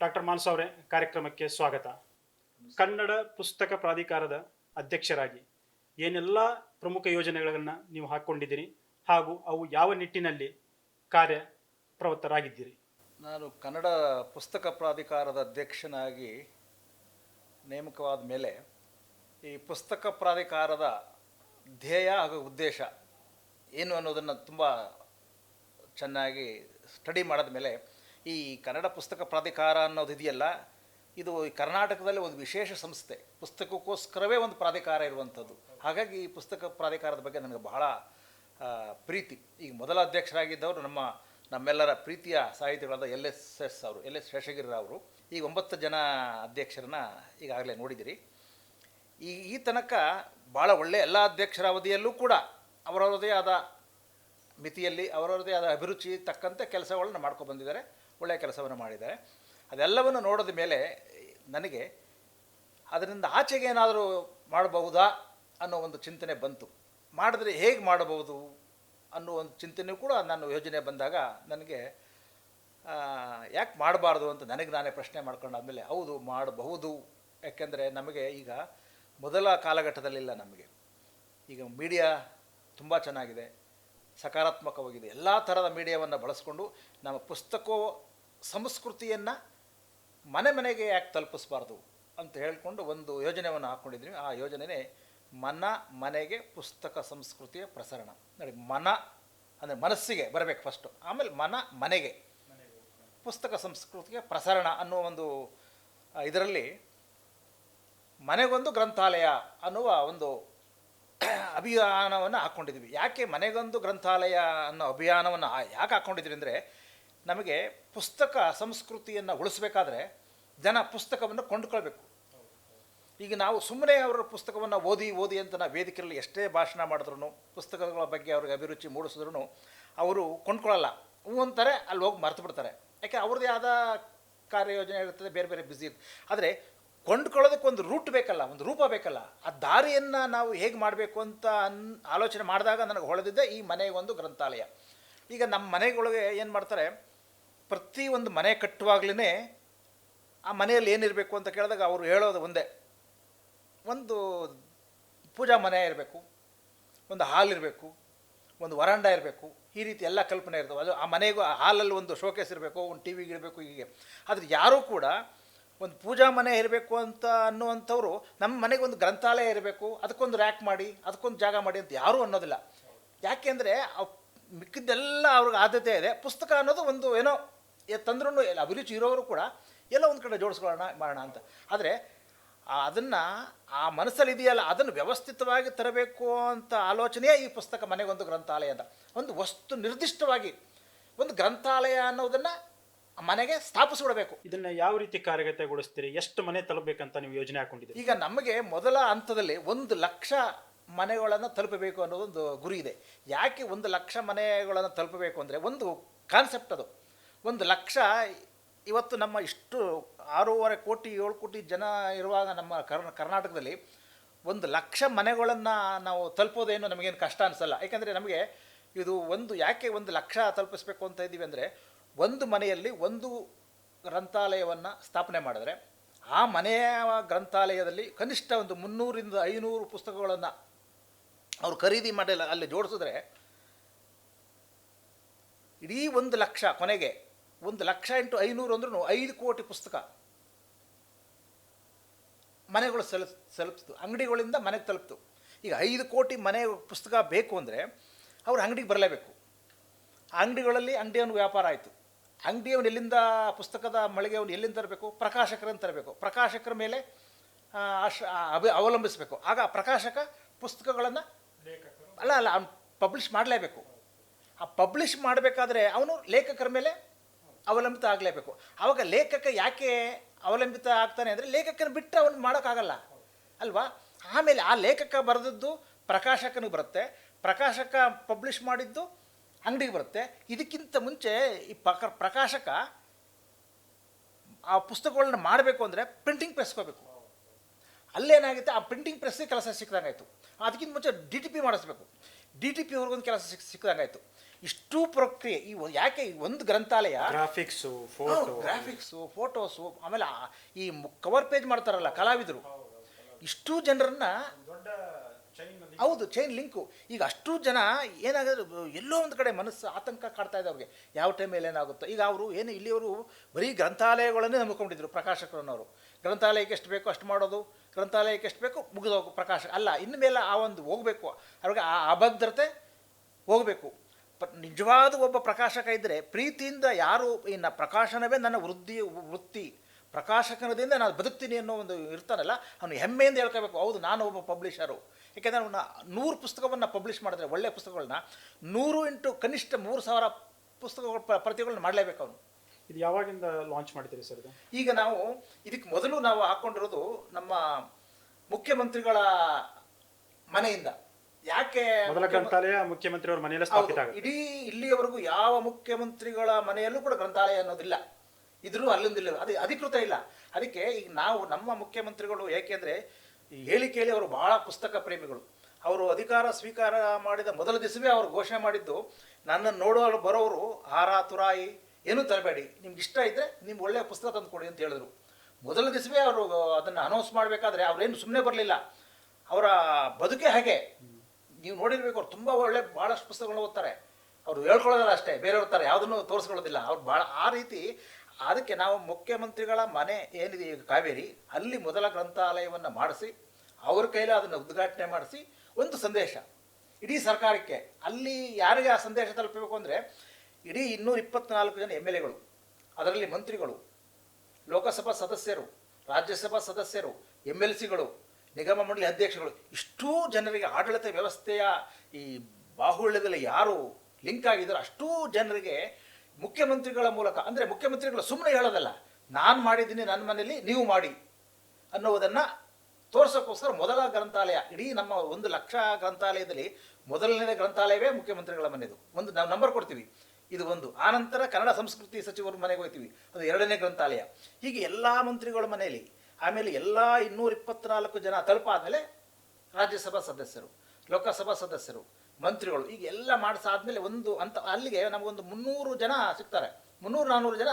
Doctor ಮಾನಸ ಅವರೇ ಕಾರ್ಯಕ್ರಮಕ್ಕೆ ಸ್ವಾಗತ. ಕನ್ನಡ ಪುಸ್ತಕ ಪ್ರಾಧಿಕಾರದ ಅಧ್ಯಕ್ಷರಾಗಿ ಏನೆಲ್ಲ ಪ್ರಮುಖ ಯೋಜನೆಗಳನ್ನು ನೀವು ಹಾಕ್ಕೊಂಡಿದ್ದೀರಿ ಹಾಗೂ ಅವು ಯಾವ ನಿಟ್ಟಿನಲ್ಲಿ ಕಾರ್ಯ ಪ್ರವೃತ್ತರಾಗಿದ್ದೀರಿ ನಾನು ಕನ್ನಡ ಪುಸ್ತಕ ಪ್ರಾಧಿಕಾರದ ಅಧ್ಯಕ್ಷನಾಗಿ ನೇಮಕವಾದ ಮೇಲೆ ಈ ಪುಸ್ತಕ ಪ್ರಾಧಿಕಾರದ ಧ್ಯೇಯ ಹಾಗೂ ಉದ್ದೇಶ ಏನು ಅನ್ನೋದನ್ನು ತುಂಬ ಚೆನ್ನಾಗಿ ಸ್ಟಡಿ ಮಾಡಿದ ಮೇಲೆ ಈ ಕನ್ನಡ ಪುಸ್ತಕ ಪ್ರಾಧಿಕಾರ ಅನ್ನೋದು ಇದೆಯಲ್ಲ, ಇದು ಕರ್ನಾಟಕದಲ್ಲಿ ಒಂದು ವಿಶೇಷ ಸಂಸ್ಥೆ. ಪುಸ್ತಕಕ್ಕೋಸ್ಕರವೇ ಒಂದು ಪ್ರಾಧಿಕಾರ ಇರುವಂಥದ್ದು. ಹಾಗಾಗಿ ಈ ಪುಸ್ತಕ ಪ್ರಾಧಿಕಾರದ ಬಗ್ಗೆ ನನಗೆ ಬಹಳ ಪ್ರೀತಿ. ಈಗ ಮೊದಲ ಅಧ್ಯಕ್ಷರಾಗಿದ್ದವರು ನಮ್ಮ, ನಮ್ಮೆಲ್ಲರ ಪ್ರೀತಿಯ ಸಾಹಿತಿಗಳಾದ ಎಲ್ ಎಸ್ ಎಸ್ ಅವರು, ಎಲ್ ಎಸ್ ಶೇಷಗಿರಿರಾವರು ಈಗ ಒಂಬತ್ತು ಜನ ಅಧ್ಯಕ್ಷರನ್ನ ಈಗಾಗಲೇ ನೋಡಿದಿರಿ. ಈ ಈ ತನಕ ಭಾಳ ಒಳ್ಳೆಯ ಎಲ್ಲ ಅಧ್ಯಕ್ಷರ ಅವಧಿಯಲ್ಲೂ ಕೂಡ ಅವರವರದೇ ಆದ ಮಿತಿಯಲ್ಲಿ, ಅವರವರದೇ ಆದ ಅಭಿರುಚಿ ತಕ್ಕಂತೆ ಕೆಲಸಗಳನ್ನ ಮಾಡ್ಕೊಂಡು ಬಂದಿದ್ದಾರೆ. ಒಳ್ಳೆಯ ಕೆಲಸವನ್ನು ಮಾಡಿದ್ದಾರೆ. ಅದೆಲ್ಲವನ್ನು ನೋಡಿದ ಮೇಲೆ ನನಗೆ ಅದರಿಂದ ಆಚೆಗೆ ಏನಾದರೂ ಮಾಡಬಹುದಾ ಅನ್ನೋ ಒಂದು ಚಿಂತನೆ ಬಂತು. ಮಾಡಿದ್ರೆ ಹೇಗೆ ಮಾಡಬಹುದು ಅನ್ನೋ ಒಂದು ಚಿಂತನೆ ಕೂಡ ನಾನು ಯೋಜನೆ ಬಂದಾಗ ನನಗೆ ಯಾಕೆ ಮಾಡಬಾರ್ದು ಅಂತ ನನಗೆ ನಾನೇ ಪ್ರಶ್ನೆ ಮಾಡ್ಕೊಂಡಾದಮೇಲೆ ಹೌದು ಮಾಡಬಹುದು. ಯಾಕೆಂದರೆ ನಮಗೆ ಈಗ ಮೊದಲ ಕಾಲಘಟ್ಟದಲ್ಲಿಲ್ಲ ನಮಗೆ. ಈಗ ಮೀಡಿಯಾ ತುಂಬ ಚೆನ್ನಾಗಿದೆ. ಸಕಾರಾತ್ಮಕವಾಗಿದೆ. ಎಲ್ಲ ಥರದ ಮೀಡಿಯಾವನ್ನು ಬಳಸ್ಕೊಂಡು ನಮ್ಮ ಪುಸ್ತಕ ಸಂಸ್ಕೃತಿಯನ್ನು ಮನೆ ಮನೆಗೆ ಯಾಕೆ ತಲುಪಿಸ್ಬಾರ್ದು ಅಂತ ಹೇಳ್ಕೊಂಡು ಒಂದು ಯೋಜನೆಯನ್ನು ಹಾಕ್ಕೊಂಡಿದ್ವಿ ಆ ಯೋಜನೆನೇ ಮನ ಮನೆಗೆ ಪುಸ್ತಕ ಸಂಸ್ಕೃತಿಯ ಪ್ರಸರಣ. ನೋಡಿ, ಮನ ಅಂದರೆ ಮನಸ್ಸಿಗೆ ಬರಬೇಕು ಫಸ್ಟು ಆಮೇಲೆ ಮನ ಮನೆಗೆ ಪುಸ್ತಕ ಸಂಸ್ಕೃತಿಗೆ ಪ್ರಸರಣ ಅನ್ನೋ ಒಂದು ಇದರಲ್ಲಿ ಮನೆಗೊಂದು ಗ್ರಂಥಾಲಯ ಅನ್ನುವ ಒಂದು ಅಭಿಯಾನವನ್ನು ಹಾಕ್ಕೊಂಡಿದ್ವಿ ಯಾಕೆ ಮನೆಗೊಂದು ಗ್ರಂಥಾಲಯ ಅನ್ನೋ ಅಭಿಯಾನವನ್ನು ಯಾಕೆ ಹಾಕ್ಕೊಂಡಿದ್ವಿ ಅಂದರೆ ನಮಗೆ ಪುಸ್ತಕ ಸಂಸ್ಕೃತಿಯನ್ನು ಉಳಿಸ್ಬೇಕಾದ್ರೆ ಜನ ಪುಸ್ತಕವನ್ನು ಕೊಂಡ್ಕೊಳ್ಬೇಕು. ಈಗ ನಾವು ಸುಮ್ಮನೆ ಅವರ ಪುಸ್ತಕವನ್ನು ಓದಿ ಓದಿ ಅಂತ ನಾವು ವೇದಿಕೆಯಲ್ಲಿ ಎಷ್ಟೇ ಭಾಷಣ ಮಾಡಿದ್ರು ಪುಸ್ತಕಗಳ ಬಗ್ಗೆ ಅವ್ರಿಗೆ ಅಭಿರುಚಿ ಮೂಡಿಸಿದ್ರು ಅವರು ಕೊಂಡ್ಕೊಳ್ಳಲ್ಲ ಹ್ಞೂ ಅಂತಾರೆ, ಅಲ್ಲಿ ಹೋಗಿ ಮರ್ತು ಬಿಡ್ತಾರೆ. ಯಾಕೆ ಅವ್ರದ್ದೇ ಆದ ಕಾರ್ಯಯೋಜನೆ ಇರ್ತದೆ, ಬೇರೆ ಬೇರೆ ಬ್ಯುಸಿ ಇರ್ತದೆ ಆದರೆ ಕೊಂಡ್ಕೊಳ್ಳೋದಕ್ಕೆ ಒಂದು ರೂಟ್ ಬೇಕಲ್ಲ, ಒಂದು ರೂಪ ಬೇಕಲ್ಲ. ಆ ದಾರಿಯನ್ನು ನಾವು ಹೇಗೆ ಮಾಡಬೇಕು ಅಂತ ಅನ್ ಆಲೋಚನೆ ಮಾಡಿದಾಗ ನನಗೆ ಹೊಳೆದಿದ್ದೆ ಈ ಮನೆಗೊಂದು ಗ್ರಂಥಾಲಯ. ಈಗ ನಮ್ಮ ಮನೆಗಳಿಗೆ ಏನು ಮಾಡ್ತಾರೆ ಪ್ರತಿ ಒಂದು ಮನೆ ಕಟ್ಟುವಾಗ್ಲೇ ಆ ಮನೆಯಲ್ಲಿ ಏನಿರಬೇಕು ಅಂತ ಕೇಳಿದಾಗ ಅವರು ಹೇಳೋದು ಒಂದೇ. ಒಂದು ಪೂಜಾ ಮನೆ ಇರಬೇಕು, ಒಂದು ಹಾಲ್ ಇರಬೇಕು, ಒಂದು ವರಾಂಡ ಇರಬೇಕು, ಈ ರೀತಿ ಎಲ್ಲ ಕಲ್ಪನೆ ಇರ್ತವೆ. ಅದು ಆ ಮನೆಗೂ ಆ ಹಾಲಲ್ಲಿ ಒಂದು ಶೋಕೇಸ್ ಇರಬೇಕು, ಒಂದು ಟಿ ವಿಗೆ ಇರಬೇಕು, ಹೀಗೆ. ಆದರೆ ಯಾರೂ ಕೂಡ ಒಂದು ಪೂಜಾ ಮನೆ ಇರಬೇಕು ಅಂತ ಅನ್ನುವಂಥವ್ರು ನಮ್ಮ ಮನೆಗೆ ಒಂದು ಗ್ರಂಥಾಲಯ ಇರಬೇಕು, ಅದಕ್ಕೊಂದು ರ್ಯಾಕ್ ಮಾಡಿ, ಅದಕ್ಕೊಂದು ಜಾಗ ಮಾಡಿ ಅಂತ ಯಾರೂ ಅನ್ನೋದಿಲ್ಲ. ಯಾಕೆಂದರೆ ಮಿಕ್ಕಿದ್ದೆಲ್ಲ ಅವ್ರಿಗೆ ಆದ್ಯತೆ ಇದೆ. ಪುಸ್ತಕ ಅನ್ನೋದು ಒಂದು ಏನೋ ತಂದ್ರೂ ಅಭಿರುಚಿ ಇರೋರು ಕೂಡ ಎಲ್ಲ ಒಂದು ಕಡೆ ಜೋಡಿಸ್ಕೊಳ್ಳೋಣ ಮಾಡೋಣ ಅಂತ. ಆದರೆ ಅದನ್ನು ಆ ಮನಸ್ಸಲ್ಲಿ ಇದೆಯಲ್ಲ ಅದನ್ನು ವ್ಯವಸ್ಥಿತವಾಗಿ ತರಬೇಕು ಅಂತ ಆಲೋಚನೆಯೇ ಈ ಪುಸ್ತಕ ಮನೆಗೊಂದು ಗ್ರಂಥಾಲಯ ಅಂತ. ಒಂದು ವಸ್ತು ನಿರ್ದಿಷ್ಟವಾಗಿ ಒಂದು ಗ್ರಂಥಾಲಯ ಅನ್ನೋದನ್ನು ಮನೆಗೆ ಸ್ಥಾಪಿಸಿಬಿಡಬೇಕು. ಇದನ್ನು ಯಾವ ರೀತಿ ಕಾರ್ಯಗತಗೊಳಿಸ್ತೀರಿ? ಎಷ್ಟು ಮನೆ ತಲುಪಬೇಕಂತ ನೀವು ಯೋಜನೆ ಹಾಕೊಂಡಿದ್ದೀರಿ? ಈಗ ನಮಗೆ ಮೊದಲ ಹಂತದಲ್ಲಿ ಒಂದು ಲಕ್ಷ ಮನೆಗಳನ್ನು ತಲುಪಬೇಕು ಅನ್ನೋದೊಂದು ಗುರಿ ಇದೆ. ಯಾಕೆ ಒಂದು ಲಕ್ಷ ಮನೆಗಳನ್ನು ತಲುಪಬೇಕು ಅಂದರೆ ಒಂದು ಕಾನ್ಸೆಪ್ಟ್ ಅದು. ಒಂದು ಲಕ್ಷ. ಇವತ್ತು ನಮ್ಮ ಇಷ್ಟು ಆರೂವರೆ ಕೋಟಿ, ಏಳು ಕೋಟಿ ಜನ ಇರುವಾಗ ನಮ್ಮ ಕರ್ನ ಕರ್ನಾಟಕದಲ್ಲಿ ಒಂದು ಲಕ್ಷ ಮನೆಗಳನ್ನು ನಾವು ತಲುಪೋದೇನು ನಮಗೇನು ಕಷ್ಟ ಅನಿಸಲ್ಲ. ಯಾಕೆಂದರೆ ನಮಗೆ ಇದು ಒಂದು, ಯಾಕೆ ಒಂದು ಲಕ್ಷ ತಲುಪಿಸ್ಬೇಕು ಅಂತ ಇದ್ದೀವಿ ಅಂದರೆ ಒಂದು ಮನೆಯಲ್ಲಿ ಒಂದು ಗ್ರಂಥಾಲಯವನ್ನು ಸ್ಥಾಪನೆ ಮಾಡಿದ್ರೆ ಆ ಮನೆಯ ಗ್ರಂಥಾಲಯದಲ್ಲಿ ಕನಿಷ್ಠ ಒಂದು ಮುನ್ನೂರಿಂದ ಐನೂರು ಪುಸ್ತಕಗಳನ್ನು ಅವರು ಖರೀದಿ ಮಾಡಿ ಅಲ್ಲಿ ಜೋಡಿಸಿದ್ರೆ ಇಡೀ ಒಂದು ಲಕ್ಷ ಕೊನೆಗೆ ಒಂದು ಲಕ್ಷ ಇಂಟು ಐನೂರು ಅಂದ್ರೂ ಐದು ಕೋಟಿ ಪುಸ್ತಕ ಮನೆಗಳು ಸೆಲ್ ತಲುಪಿಸ್ತು ಅಂಗಡಿಗಳಿಂದ ಮನೆಗೆ ತಲುಪ್ತು. ಈಗ ಐದು ಕೋಟಿ ಮನೆ ಪುಸ್ತಕ ಬೇಕು ಅಂದರೆ ಅವ್ರು ಅಂಗಡಿಗೆ ಬರಲೇಬೇಕು. ಅಂಗಡಿಗಳಲ್ಲಿ ಅಂಗಡಿಯವನು ವ್ಯಾಪಾರ ಆಯಿತು. ಅಂಗಡಿಯವನು ಎಲ್ಲಿಂದ ಪುಸ್ತಕದ ಮಳಿಗೆಯವನು ಎಲ್ಲಿಂದ ತರಬೇಕು? ಪ್ರಕಾಶಕರನ್ನು ತರಬೇಕು. ಪ್ರಕಾಶಕರ ಮೇಲೆ ಆಶ ಅಭಿ ಅವಲಂಬಿಸಬೇಕು. ಆಗ ಪ್ರಕಾಶಕ ಪುಸ್ತಕಗಳನ್ನು ಅಲ್ಲ ಅಲ್ಲ ಅವ್ನು ಪಬ್ಲಿಷ್ ಮಾಡಲೇಬೇಕು. ಆ ಪಬ್ಲಿಷ್ ಮಾಡಬೇಕಾದ್ರೆ ಅವನು ಲೇಖಕರ ಮೇಲೆ ಅವಲಂಬಿತ ಆಗಲೇಬೇಕು. ಆವಾಗ ಲೇಖಕ ಯಾಕೆ ಅವಲಂಬಿತ ಆಗ್ತಾನೆ ಅಂದರೆ ಲೇಖಕನ ಬಿಟ್ಟರೆ ಅವನು ಮಾಡೋಕ್ಕಾಗಲ್ಲ. ಅಲ್ವಾ? ಆಮೇಲೆ ಆ ಲೇಖಕ ಬರೆದದ್ದು ಪ್ರಕಾಶಕನಿಗೆ ಬರುತ್ತೆ. ಪ್ರಕಾಶಕ ಪಬ್ಲಿಷ್ ಮಾಡಿದ್ದು ಅಂಗಡಿಗೆ ಬರುತ್ತೆ. ಇದಕ್ಕಿಂತ ಮುಂಚೆ ಈ ಪ್ರಕ, ಪ್ರಕಾಶಕ ಆ ಪುಸ್ತಕಗಳನ್ನ ಮಾಡಬೇಕು ಅಂದರೆ ಪ್ರಿಂಟಿಂಗ್ ಪ್ರೆಸ್ಕೋಬೇಕು ಅಲ್ಲೇನಾಗುತ್ತೆ? ಆ ಪ್ರಿಂಟಿಂಗ್ ಪ್ರೆಸ್ಸಿಗೆ ಕೆಲಸ ಸಿಕ್ಕಿದಂಗಾಯಿತು ಅದಕ್ಕಿಂತ ಮುಂಚೆ ಡಿ ಟಿ ಪಿ ಮಾಡಿಸ್ಬೇಕು. ಡಿ ಟಿ ಪಿ ಅವ್ರಿಗೊಂದು ಕೆಲಸ ಸಿಕ್ ಸಿಕ್ಕಿದಂಗಾಯ್ತು ಇಷ್ಟೂ ಪ್ರಕ್ರಿಯೆ ಈ ಯಾಕೆ ಈ ಒಂದು ಗ್ರಂಥಾಲಯ? ಗ್ರಾಫಿಕ್ಸು ಫೋಟೋ ಗ್ರಾಫಿಕ್ಸು ಫೋಟೋಸು ಆಮೇಲೆ ಈ ಕವರ್ ಪೇಜ್ ಮಾಡ್ತಾರಲ್ಲ ಕಲಾವಿದರು. ಇಷ್ಟು ಜನರನ್ನ ದೊಡ್ಡ ಚೈನ್ ಹೌದು ಚೈನ್ ಲಿಂಕು ಈಗ ಅಷ್ಟು ಜನ ಏನಾಗಿದ್ರು ಎಲ್ಲೋ ಒಂದು ಕಡೆ ಮನಸ್ಸು ಆತಂಕ ಕಾಡ್ತಾ ಇದೆ ಅವ್ರಿಗೆ ಯಾವ ಟೈಮಲ್ಲಿ ಏನಾಗುತ್ತೋ. ಈಗ ಅವರು ಏನು ಇಲ್ಲಿಯವರು ಬರೀ ಗ್ರಂಥಾಲಯಗಳನ್ನೇ ನಂಬ್ಕೊಂಡಿದ್ರು ಪ್ರಕಾಶಕರನ್ನವರು. ಗ್ರಂಥಾಲಯಕ್ಕೆ ಎಷ್ಟು ಬೇಕೋ ಅಷ್ಟು ಮಾಡೋದು ಗ್ರಂಥಾಲಯಕ್ಕೆ ಎಷ್ಟು ಬೇಕೋ ಮುಗಿದೋಗು ಪ್ರಕಾಶ. ಅಲ್ಲ ಇನ್ನು ಮೇಲೆ ಆ ಒಂದು ಹೋಗಬೇಕು. ಅವ್ರಿಗೆ ಆ ಅಭದ್ರತೆ ಹೋಗಬೇಕು. ನಿಜವಾದ ಒಬ್ಬ ಪ್ರಕಾಶಕ ಇದ್ದರೆ ಪ್ರೀತಿಯಿಂದ ಯಾರು ಇನ್ನು ಪ್ರಕಾಶನವೇ ನನ್ನ ವೃದ್ಧಿ ವೃತ್ತಿ. ಪ್ರಕಾಶಕನದಿಂದ ನಾನು ಬದುಕ್ತೀನಿ ಅನ್ನೋ ಒಂದು ಇರ್ತಾನಲ್ಲ ಅವನು ಹೆಮ್ಮೆಯಿಂದ ಹೇಳ್ಕೋಬೇಕು ಹೌದು ನಾನು ಒಬ್ಬ ಪಬ್ಲಿಷರು ಯಾಕೆಂದರೆ ಅವನ್ನ ನೂರು ಪುಸ್ತಕವನ್ನು ಪಬ್ಲಿಷ್ ಮಾಡಿದ್ರೆ ಒಳ್ಳೆಯ ಪುಸ್ತಕಗಳನ್ನ ನೂರು ಇಂಟು ಕನಿಷ್ಠ ಮೂರು ಸಾವಿರ ಪುಸ್ತಕಗಳ ಪ- ಪ್ರತಿಗಳನ್ನ ಮಾಡಲೇಬೇಕು ಅವನು. ಇದು ಯಾವಾಗಿಂದ ಲಾಂಚ್ ಮಾಡ್ತೀರಿ ಸರ್ ಈಗ ನಾವು ಇದಕ್ಕೆ ಮೊದಲು ನಾವು ಹಾಕ್ಕೊಂಡಿರೋದು ನಮ್ಮ ಮುಖ್ಯಮಂತ್ರಿಗಳ ಮನೆಯಿಂದ. ಯಾಕೆ ಮೊದಲ ಗ್ರಂಥಾಲಯ ಮುಖ್ಯಮಂತ್ರಿಯವ್ರ ಮನೆಯಲ್ಲೇ ಹೌದು ಸ್ಥಾಪಿತ ಆಗುತ್ತೆ. ಇಡೀ ಇಲ್ಲಿಯವರೆಗೂ ಯಾವ ಮುಖ್ಯಮಂತ್ರಿಗಳ ಮನೆಯಲ್ಲೂ ಕೂಡ ಗ್ರಂಥಾಲಯ ಅನ್ನೋದಿಲ್ಲ. ಇದ್ರೂ ಅಲ್ಲಿಂದಿಲ್ಲ ಅದು ಅಧಿಕೃತ ಇಲ್ಲ. ಅದಕ್ಕೆ ಈಗ ನಾವು ನಮ್ಮ ಮುಖ್ಯಮಂತ್ರಿಗಳು ಏಕೆಂದರೆ ಈ ಹೇಳಿಕೆಯಲ್ಲಿ ಅವರು ಬಹಳ ಪುಸ್ತಕ ಪ್ರೇಮಿಗಳು. ಅವರು ಅಧಿಕಾರ ಸ್ವೀಕಾರ ಮಾಡಿದ ಮೊದಲ ದಿವಸವೇ ಅವರು ಘೋಷಣೆ ಮಾಡಿದ್ದು ನನ್ನನ್ನು ನೋಡಲು ಬರೋರು ಹಾರ ತುರಾಯಿ ಏನೂ ತರಬೇಡಿ. ನಿಮ್ಗೆ ಇಷ್ಟ ಇದ್ದರೆ ನಿಮ್ಗೆ ಒಳ್ಳೆಯ ಪುಸ್ತಕ ತಂದು ಕೊಡಿ ಅಂತ ಹೇಳಿದ್ರು. ಮೊದಲ ದಿವಸವೇ ಅವರು ಅದನ್ನು ಅನೌನ್ಸ್ ಮಾಡಬೇಕಾದ್ರೆ ಅವ್ರೇನು ಸುಮ್ಮನೆ ಬರಲಿಲ್ಲ. ಅವರ ಬದುಕೆ ಹಾಗೆ. ನೀವು ನೋಡಿರ್ಬೇಕು, ಅವ್ರು ತುಂಬ ಒಳ್ಳೆ ಭಾಳಷ್ಟು ಪುಸ್ತಕಗಳು ಓದ್ತಾರೆ. ಅವರು ಹೇಳ್ಕೊಳ್ಳೋದಲ್ಲ ಅಷ್ಟೇ, ಬೇರೆಯವ್ರ ಥರ ಯಾವುದನ್ನು ತೋರಿಸ್ಕೊಳ್ಳೋದಿಲ್ಲ. ಅವ್ರು ಭಾಳ ಆ ರೀತಿ ಅದಕ್ಕೆ ನಾವು ಮುಖ್ಯಮಂತ್ರಿಗಳ ಮನೆ ಏನಿದೆ ಈಗ ಕಾವೇರಿ, ಅಲ್ಲಿ ಮೊದಲ ಗ್ರಂಥಾಲಯವನ್ನು ಮಾಡಿಸಿ, ಅವ್ರ ಕೈಲಿ ಅದನ್ನು ಉದ್ಘಾಟನೆ ಮಾಡಿಸಿ, ಒಂದು ಸಂದೇಶ. ಇಡೀ ಸರ್ಕಾರಕ್ಕೆ, ಅಲ್ಲಿ ಯಾರಿಗೆ ಆ ಸಂದೇಶ ತಲುಪಬೇಕು ಅಂದರೆ, ಇಡೀ ಇನ್ನೂರ ಇಪ್ಪತ್ನಾಲ್ಕು ಜನ ಎಂ ಎಲ್ ಎಗಳು, ಅದರಲ್ಲಿ ಮಂತ್ರಿಗಳು, ಲೋಕಸಭಾ ಸದಸ್ಯರು, ರಾಜ್ಯಸಭಾ ಸದಸ್ಯರು, ಎಂ ಎಲ್ ಸಿಗಳು ನಿಗಮ ಮಂಡಳಿ ಅಧ್ಯಕ್ಷಗಳು ಇಷ್ಟೂ ಜನರಿಗೆ ಆಡಳಿತ ವ್ಯವಸ್ಥೆಯ ಈ ಬಾಹುಳ್ಯದಲ್ಲಿ ಯಾರು ಲಿಂಕ್ ಆಗಿದ್ದಾರೆ, ಅಷ್ಟೂ ಜನರಿಗೆ ಮುಖ್ಯಮಂತ್ರಿಗಳ ಮೂಲಕ, ಅಂದರೆ ಮುಖ್ಯಮಂತ್ರಿಗಳು ಸುಮ್ಮನೆ ಹೇಳೋದಲ್ಲ, ನಾನು ಮಾಡಿದ್ದೀನಿ ನನ್ನ ಮನೆಯಲ್ಲಿ ನೀವು ಮಾಡಿ ಅನ್ನೋದನ್ನು ತೋರ್ಸೋಕ್ಕೋಸ್ಕರ ಮೊದಲ ಗ್ರಂಥಾಲಯ, ಇಡೀ ನಮ್ಮ ಒಂದು ಲಕ್ಷ ಗ್ರಂಥಾಲಯದಲ್ಲಿ ಮೊದಲನೇ ಗ್ರಂಥಾಲಯವೇ ಮುಖ್ಯಮಂತ್ರಿಗಳ ಮನೆಯದು ಒಂದು ನಾವು ನಂಬರ್ ಕೊಡ್ತೀವಿ. ಇದು ಒಂದು. ಆನಂತರ ಕನ್ನಡ ಸಂಸ್ಕೃತಿ ಸಚಿವರ ಮನೆಗೆ ಹೋಗ್ತೀವಿ. ಅದು ಎರಡನೇ ಗ್ರಂಥಾಲಯ. ಹೀಗೆ ಎಲ್ಲ ಮಂತ್ರಿಗಳ ಮನೆಯಲ್ಲಿ ಆಮೇಲೆ ಎಲ್ಲ ಇನ್ನೂರ ಇಪ್ಪತ್ನಾಲ್ಕು ಜನ ತಲುಪಾದ್ಮೇಲೆ ರಾಜ್ಯಸಭಾ ಸದಸ್ಯರು ಲೋಕಸಭಾ ಸದಸ್ಯರು ಮಂತ್ರಿಗಳು ಈಗ ಎಲ್ಲ ಮಾಡಿಸಾದ್ಮೇಲೆ ಒಂದು ಅಂತ ಅಲ್ಲಿಗೆ ನಮಗೊಂದು ಮುನ್ನೂರು ಜನ ಸಿಗ್ತಾರೆ. ಮುನ್ನೂರು ನಾನ್ನೂರು ಜನ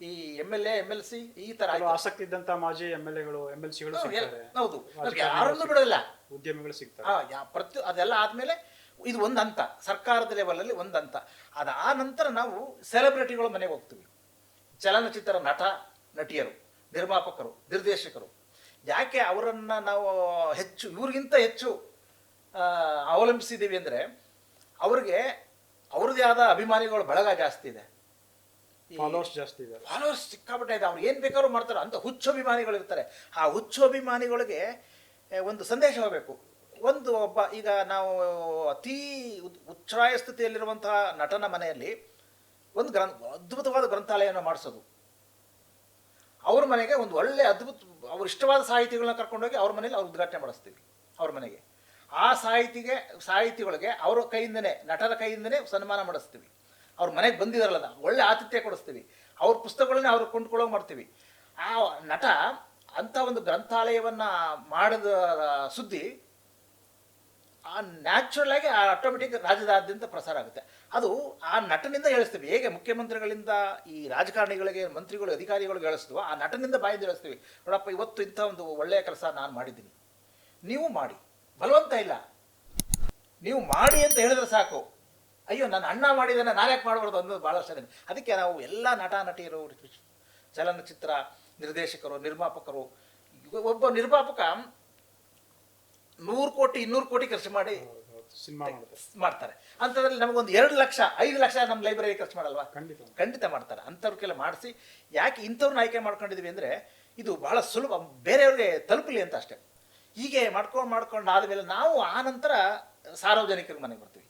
ಈ M L A M L C ಈ ತರ ಆಸಕ್ತಿ ಇದ್ದಂತ ಮಾಜಿ ಎಂ ಎಲ್ ಎಗಳು ಎಂ ಎಲ್ ಸಿಗಳು ಹೌದು ಯಾರೊಂದು ಯಾರನ್ನು ಬಿಡೋದಿಲ್ಲ. ಉದ್ಯಮಿಗಳು ಸಿಗ್ತಾರೆ. ಪ್ರತಿ ಅದೆಲ್ಲ ಆದ್ಮೇಲೆ ಇದು ಒಂದು ಹಂತ. ಸರ್ಕಾರದ ಲೆವೆಲಲ್ಲಿ ಒಂದು ಹಂತ. ಅದಾದ ನಂತರ ನಾವು ಸೆಲೆಬ್ರಿಟಿಗಳು ಮನೆಗೆ ಹೋಗ್ತೀವಿ. ಚಲನಚಿತ್ರ ನಟ ನಟಿಯರು. ನಿರ್ಮಾಪಕರು ನಿರ್ದೇಶಕರು. ಯಾಕೆ ಅವರನ್ನು ನಾವು ಹೆಚ್ಚು ಇವ್ರಿಗಿಂತ ಹೆಚ್ಚು ಅವಲಂಬಿಸಿದೀವಿ ಅವಲಂಬಿಸಿದ್ದೀವಿ ಅಂದರೆ ಅವ್ರಿಗೆ ಅವ್ರದ್ದೇ ಆದ ಅಭಿಮಾನಿಗಳು ಬಳಗ ಜಾಸ್ತಿ ಇದೆ. ಫಾಲೋವರ್ಸ್ ಜಾಸ್ತಿ ಇದೆ ಫಾಲೋವರ್ಸ್ ಸಿಕ್ಕಾಪಟ್ಟೆ ಇದೆ. ಅವ್ರು ಏನು ಬೇಕಾದ್ರೂ ಮಾಡ್ತಾರೆ. ಅಂತ ಹುಚ್ಚು ಅಭಿಮಾನಿಗಳು ಇರ್ತಾರೆ. ಆ ಹುಚ್ಚು ಅಭಿಮಾನಿಗಳಿಗೆ ಒಂದು ಸಂದೇಶ ಹೋಗಬೇಕು. ಒಂದು ಒಬ್ಬ ಈಗ ನಾವು ಅತೀ ಉಚ್ಛಾಯ ಸ್ಥಿತಿಯಲ್ಲಿರುವಂತಹ ನಟನ ಮನೆಯಲ್ಲಿ ಒಂದು ಗ್ರಂಥ ಅದ್ಭುತವಾದ ಗ್ರಂಥಾಲಯವನ್ನು ಮಾಡಿಸೋದು. ಅವ್ರ ಮನೆಗೆ ಒಂದು ಒಳ್ಳೆ ಅದ್ಭುತ ಅವ್ರ ಇಷ್ಟವಾದ ಸಾಹಿತಿಗಳನ್ನ ಕರ್ಕೊಂಡೋಗಿ ಅವ್ರ ಮನೇಲಿ ಅವ್ರು ಉದ್ಘಾಟನೆ ಮಾಡಿಸ್ತೀವಿ ಅವ್ರ ಮನೆಗೆ. ಆ ಸಾಹಿತಿಗೆ ಸಾಹಿತಿಗಳಿಗೆ ಅವರ ಕೈಯಿಂದನೇ, ನಟರ ಕೈಯಿಂದನೇ ಸನ್ಮಾನ ಮಾಡಿಸ್ತೀವಿ. ಅವ್ರ ಮನೆಗೆ ಬಂದಿದಾರಲ್ಲ ಒಳ್ಳೆ ಆತಿಥ್ಯ ಕೊಡಿಸ್ತೀವಿ. ಅವ್ರ ಪುಸ್ತಕಗಳನ್ನೇ ಅವ್ರು ಕೊಂಡ್ಕೊಳ್ಳೋಕೆ ಮಾಡ್ತೀವಿ. ಆ ನಟ ಅಂಥ ಒಂದು ಗ್ರಂಥಾಲಯವನ್ನು ಮಾಡಿದ ಸುದ್ದಿ ಆ ನ್ಯಾಚುರಲ್ ಆಗಿ ಆ ಆಟೋಮೆಟಿಕ್ ರಾಜ್ಯದಾದ್ಯಂತ ಪ್ರಸಾರ ಆಗುತ್ತೆ. ಅದು ಆ ನಟನಿಂದ ಹೇಳಿಸ್ತೀವಿ. ಹೇಗೆ ಮುಖ್ಯಮಂತ್ರಿಗಳಿಂದ ಈ ರಾಜಕಾರಣಿಗಳಿಗೆ, ಮಂತ್ರಿಗಳು, ಅಧಿಕಾರಿಗಳು ಹೇಳಿಸ್ತೀವೋ ಆ ನಟನಿಂದ ಬಾಯಿಂದ ಹೇಳಿಸ್ತೀವಿ. ನೋಡಪ್ಪ, ಇವತ್ತು ಇಂಥ ಒಂದು ಒಳ್ಳೆಯ ಕೆಲಸ ನಾನು ಮಾಡಿದ್ದೀನಿ. ನೀವು ಮಾಡಿ. ಬಲವಂತ ಇಲ್ಲ. ನೀವು ಮಾಡಿ ಅಂತ ಹೇಳಿದ್ರೆ ಸಾಕು. ಅಯ್ಯೋ ನಾನು ಅಣ್ಣ ಮಾಡಿದ್ದಾನೆ ನಾನು ಯಾಕೆ ಮಾಡಬಾರ್ದು ಅನ್ನೋದು ಭಾಳಷ್ಟು ಜನ. ಅದಕ್ಕೆ ನಾವು ಎಲ್ಲ ನಟ ನಟಿಯರು ಚಲನಚಿತ್ರ ನಿರ್ದೇಶಕರು, ನಿರ್ಮಾಪಕರು, ಒಬ್ಬ ನಿರ್ಮಾಪಕ ನೂರು ಕೋಟಿ ಇನ್ನೂರು ಕೋಟಿ ಖರ್ಚು ಮಾಡಿ ಸಿನಿಮಾ ಮಾಡ್ತಾರೆ. ಅಂಥದ್ರಲ್ಲಿ ನಮಗೊಂದು ಎರಡು ಲಕ್ಷ ಐದು ಲಕ್ಷ ನಮ್ಮ ಲೈಬ್ರರಿ ಖರ್ಚು ಮಾಡಲ್ವಾ? ಖಂಡಿತ. ಖಂಡಿತ ಮಾಡ್ತಾರೆ. ಅಂಥವ್ರಿಗೆಲ್ಲ ಮಾಡಿಸಿ ಯಾಕೆ ಇಂಥವ್ರನ್ನ ಆಯ್ಕೆ ಮಾಡ್ಕೊಂಡಿದ್ವಿ ಅಂದರೆ ಇದು ಬಹಳ ಸುಲಭ. ಬೇರೆಯವ್ರಿಗೆ ತಲುಪಲಿ ಅಂತ ಅಷ್ಟೇ. ಹೀಗೆ ಮಾಡ್ಕೊಂಡು ಮಾಡ್ಕೊಂಡು ಆದಮೇಲೆ ನಾವು ಆ ನಂತರ ಸಾರ್ವಜನಿಕರಿಗೆ ಮನೆಗೆ ಬರ್ತೀವಿ.